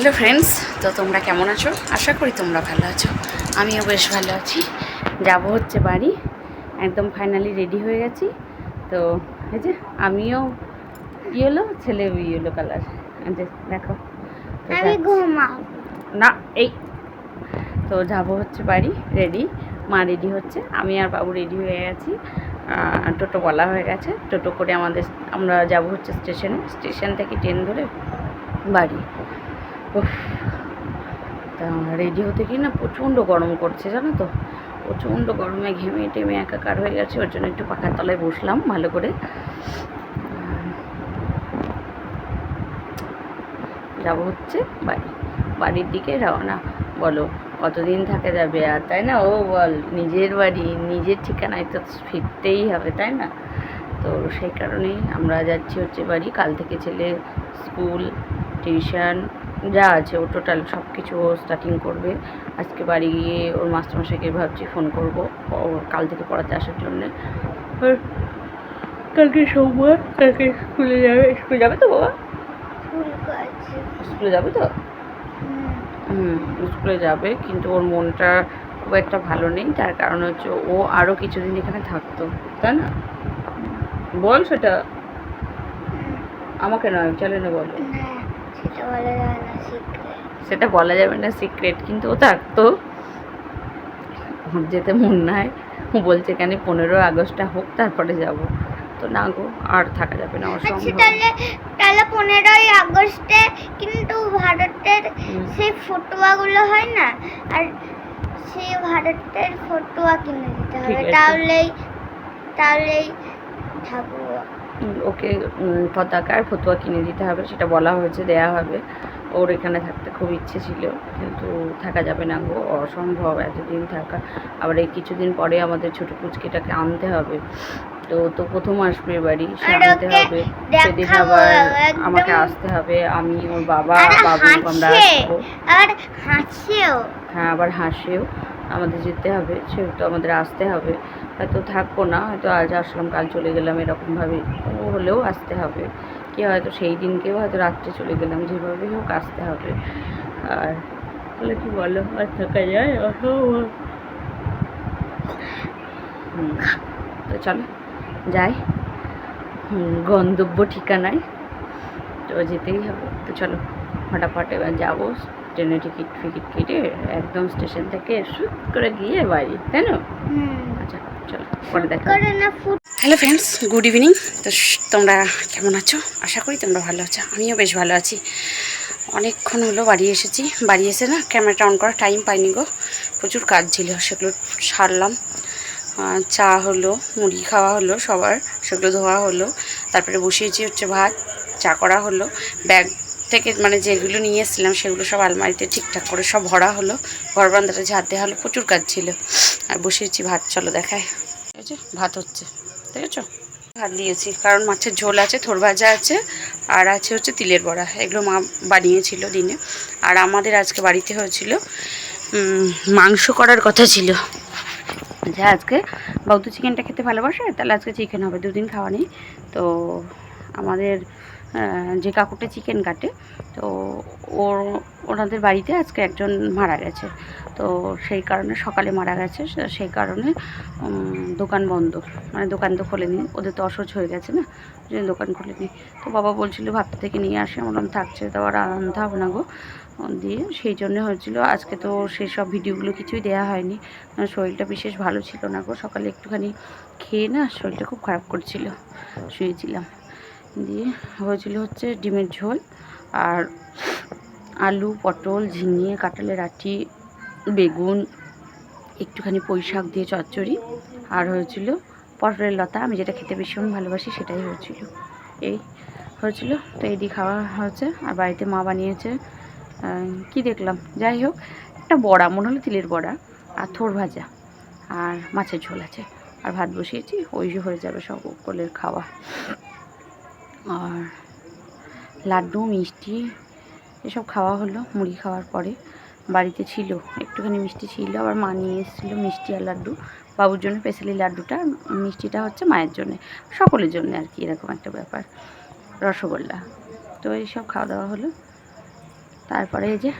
Hello friends তো তোমরা কেমন আছো? আশা করি তোমরা ভালো আছো। আমিও বেশ ভালো আছি। যাব হচ্ছে বাড়ি। একদম ফাইনালি রেডি হয়ে গেছি। তো এই যে আমিও ইয়েলো ছেলে ইয়েলো কালার দেখো। না এই। তো যাব হচ্ছে বাড়ি রেডি মা রেডি হচ্ছে আমি আর বাবু রেডি হয়ে গেছি। টোটো বলা হয়ে গেছে। টোটো করে আমাদের আমরা যাব হচ্ছে স্টেশনে স্টেশন থেকে ট্রেন ধরে বাড়ি। তা রেডি হতে কি না প্রচণ্ড গরম করছে জানো তো? প্রচণ্ড গরমে ঘেমে টেমে একাকার হয়ে গেছে, ওর জন্য একটু পাখার তলায় বসলাম ভালো করে। যাব হচ্ছে বাড়ি, বাড়ির দিকে রওনা। বলো, কতদিন থাকা যাবে? আর তাই না? ও বল, নিজের বাড়ি, নিজের ঠিকানায় তো ফিরতেই হবে, তাই না? তো সেই কারণেই আমরা যাচ্ছি হচ্ছে বাড়ি। কাল থেকে ছেলে স্কুল, টিউশন যা আছে ও টোটাল সব কিছু ও স্টার্টিং করবে। আজকে বাড়ি গিয়ে ওর মাস্টারমশাইকে ভাবছি ফোন করব ও কাল থেকে পড়াতে আসার জন্যে। কালকে সোমবার কালকে স্কুলে যাবে। স্কুলে যাবে তো বাবা? স্কুলে যাবে তো? হুম, স্কুলে যাবে কিন্তু ওর মনটা খুব একটা ভালো নেই। তার কারণ হচ্ছে ও আরও কিছুদিন এখানে থাকতো তাই না? বল সেটা। আমাকে নয় চ্যানেলে বলো। না সেটা বলা যায় সিক্রেট সেটা বলা যাবে না সিক্রেট কিন্তু ও থাকতো যেতে মন নাই। ও বলছে কেন পনেরো আগস্টটা হোক তারপরে যাব। তো না গো আর থাকা যাবে না আচ্ছা অসম্ভব তাহলে তাহলে পনেরোই আগস্টে কিন্তু ভারতের সেই ফটোয়াগুলো হয় না? আর সেই ভারতের ফটোয়া কিনে দিতে হবে। তাহলেই তাহলেই থাকব ওকে পতাকা আর ফতুয়া কিনে দিতে হবে সেটা বলা হয়েছে দেয়া হবে। ওর এখানে থাকতে খুব ইচ্ছে ছিল কিন্তু থাকা যাবে না গো অসম্ভব এতদিন থাকা। আবার এই কিছুদিন পরে আমাদের ছোটো পুচকিটাকে আনতে হবে। তো তো প্রথম আসবে বাড়ি সে আনতে হবে। সেদিন আবার আমাকে আসতে হবে আমি ওর বাবা বাবু আমরা আসব। হ্যাঁ আবার হাসেও আমাদের যেতে হবে সেহেতু আমাদের আসতে হবে। হয়তো থাকব না হয়তো আজ আসলাম কাল চলে গেলাম এরকমভাবে। ও হলেও আসতে হবে। কি হয়তো সেই দিনকেও হয়তো রাত্রে চলে গেলাম যেভাবেই হোক আসতে হবে। আর তাহলে কি বলো? আর থাকা যায়? হুম, তো চলো যাই। হুম, গন্তব্য ঠিকানায় তো যেতেই হবে। তো চলো ফটাফট এবার যাব। ট্রেনে টিকিট ফিকিট কেটে একদম স্টেশন থেকে শুট করে গিয়ে বাড়ি তাই না? আচ্ছা চলো। পরে দেখা হ্যালো ফ্রেন্ডস গুড ইভিনিং তো তোমরা কেমন আছো? আশা করি তোমরা ভালো আছো। আমিও বেশ ভালো আছি। অনেকক্ষণ হলো বাড়ি এসেছি। বাড়ি এসে না ক্যামেরাটা অন করার টাইম পাইনি গো। প্রচুর কাজ ছিল সেগুলো সারলাম। চা হলো মুড়ি খাওয়া হলো সবার সেগুলো ধোয়া হলো। তারপরে বসিয়েছি হচ্ছে ভাত চা করা হলো। ব্যাগ থেকে মানে যেগুলো নিয়ে এসেছিলাম সেগুলো সব আলমারিতে ঠিকঠাক করে সব ভরা হলো। ঘর বান্দাটা ঝাড় দেওয়া হলো প্রচুর কাজ ছিল। আর বসিয়েছি ভাত চলো দেখায়। ঠিক আছে ভাত হচ্ছে ঠিক আছে ভাত দিয়েছি, কারণ মাছের ঝোল আছে থোর ভাজা আছে, আর আছে হচ্ছে তিলের বড়া, এগুলো মা বানিয়েছিল দিনে। আর আমাদের আজকে বাড়িতে হয়েছিল মাংস করার কথা ছিল। যে আজকে বৌদ্ধ চিকেনটা খেতে ভালোবাসে, তাহলে আজকে চিকেন হবে, দুদিন খাওয়া নেই। তো আমাদের যে কাকুটা চিকেন কাটে, তো ওর ওনাদের বাড়িতে আজকে একজন মারা গেছে। তো সেই কারণে সকালে মারা গেছে সেই কারণে দোকান বন্ধ। মানে দোকান তো খোলেনি, ওদের তো অসহ্য হয়ে গেছে না জন্য দোকান খোলেনি। তো বাবা বলছিল ভাতটা থেকে নিয়ে আসে আমার থাকছে, তো আর আনতে হবে না গো। দিয়ে সেই জন্য হয়েছিল, আজকে তো সেই সব ভিডিওগুলো কিছুই দেওয়া হয়নি। শরীরটা বিশেষ ভালো ছিল না গো, সকালে একটুখানি খেয়ে না শরীরটা খুব খারাপ করছিল, শুয়েছিলাম। দিয়ে হয়েছিল হচ্ছে ডিমের ঝোল আর আলু, পটল, ঝিঙে, কাঁঠালের আটি, বেগুন, একটুখানি পুঁই শাক দিয়ে চচ্চড়ি আর হয়েছিল পটলের লতা। আমি যেটা খেতে ভীষণ ভালোবাসি সেটাই হয়েছিল। এই হয়েছিল। তো এই দিয়ে খাওয়া হয়েছে। আর বাড়িতে মা বানিয়েছে কি দেখলাম? যাই হোক, একটা বড়া, মনে হলো তিলের বড়া আর থোর ভাজা আর মাছের ঝোল আছে। আর ভাত বসিয়েছি, ওই হয়ে যাবে সব কোলের খাওয়া। আর লাড্ডু, মিষ্টি এসব খাওয়া হলো মুড়ি খাওয়ার পরে। বাড়িতে ছিল, একটুখানি মিষ্টি ছিল, আবার মা নিয়ে এসেছিল মিষ্টি আর লাড্ডু। বাবুর জন্য স্পেশালি লাড্ডুটা, মিষ্টিটা হচ্ছে মায়ের জন্য, সকলের জন্য আর কি এরকম একটা ব্যাপার, রসগোল্লা। তো এইসব খাওয়া দাওয়া হলো। তারপরে এই যে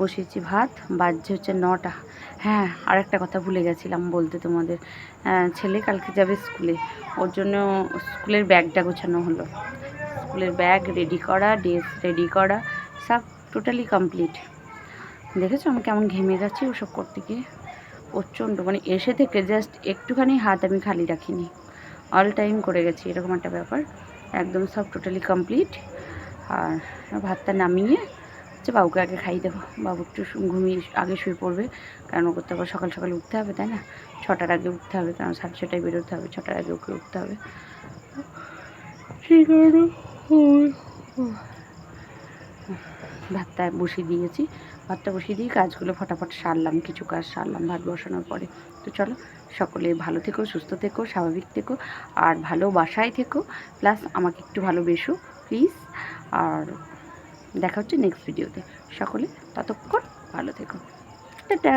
বসিয়েছি ভাত, বাজছে হচ্ছে নটা। হ্যাঁ আর একটা কথা ভুলে গেছিলাম বলতে তোমাদের। ছেলে কালকে যাবে স্কুলে, ওর জন্য স্কুলের ব্যাগটা গোছানো হলো। স্কুলের ব্যাগ রেডি করা ড্রেস রেডি করা, সব টোটালি কমপ্লিট দেখেছ আমি কেমন ঘেমে যাচ্ছি ওসব করতে গিয়ে? প্রচণ্ড মানে এসে থেকে জাস্ট একটুখানি হাত আমি খালি রাখিনি। অল টাইম করে গেছি, এরকম একটা ব্যাপার। একদম সব টোটালি কমপ্লিট আর ভাতটা নামিয়ে হচ্ছে বাবুকে আগে খাইয়ে দেবো। বাবু একটু ঘুমিয়ে আগে শুয়ে পড়বে। কারণ ওকে তো আবার সকাল সকাল উঠতে হবে, তাই না? ছটার আগে উঠতে হবে, কারণ সাড়ে ছটায় বেরোতে হবে, ছটার আগে ওকে উঠতে হবে। সেই কারণে ভাতটা বসিয়ে দিয়েছি। ভাতটা বসিয়ে দিয়ে কাজগুলো ফটাফট সারলাম, কিছু কাজ সারলাম ভাত বসানোর পরে। তো চলো, সকলে ভালো থেকো, সুস্থ থেকো, স্বাভাবিক থেকো, আর ভালো বাসায় থেকো। প্লাস আমাকে একটু ভালোবেসো, প্লিজ। আর দেখা হচ্ছে নেক্সট ভিডিওতে সকলে ততক্ষণ ভালো থেকো। টাটা।